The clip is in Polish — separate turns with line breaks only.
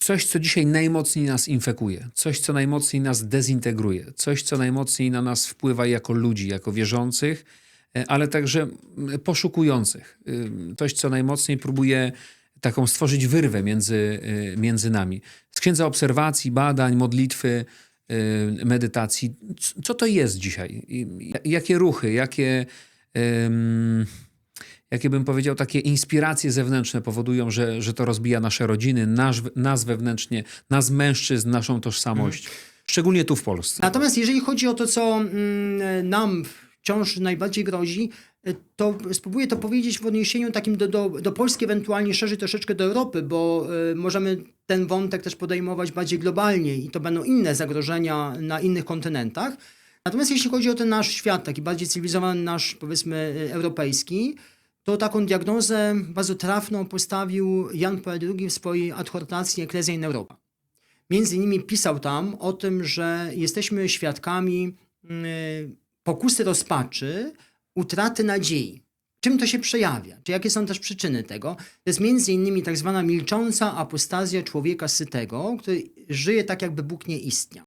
coś, co dzisiaj najmocniej nas infekuje, coś, co najmocniej nas dezintegruje, coś, co najmocniej na nas wpływa jako ludzi, jako wierzących, e, ale także poszukujących. Ym, Coś, co najmocniej próbuje taką stworzyć wyrwę między, y, między nami. Z księdza obserwacji, badań, modlitwy, medytacji. Co to jest dzisiaj? Jakie ruchy, jakie, jakie bym powiedział, takie inspiracje zewnętrzne powodują, że, że to rozbija nasze rodziny, nasz, nas wewnętrznie, nas mężczyzn, naszą tożsamość. Szczególnie tu w Polsce.
Natomiast jeżeli chodzi o to, co mm, nam wciąż najbardziej grozi, to spróbuję to powiedzieć w odniesieniu takim do, do, do Polski, ewentualnie szerzej troszeczkę do Europy, bo y, możemy ten wątek też podejmować bardziej globalnie i to będą inne zagrożenia na innych kontynentach. Natomiast jeśli chodzi o ten nasz świat, taki bardziej cywilizowany, nasz powiedzmy y, europejski, to taką diagnozę bardzo trafną postawił Jan Paweł II w swojej adhortacji Ecclesia in Europa. Między innymi pisał tam o tym, że jesteśmy świadkami mm, pokusy rozpaczy, utraty nadziei. Czym to się przejawia? Czy jakie są też przyczyny tego? To jest między innymi tak zwana milcząca apostazja człowieka sytego, który żyje tak, jakby Bóg nie istniał.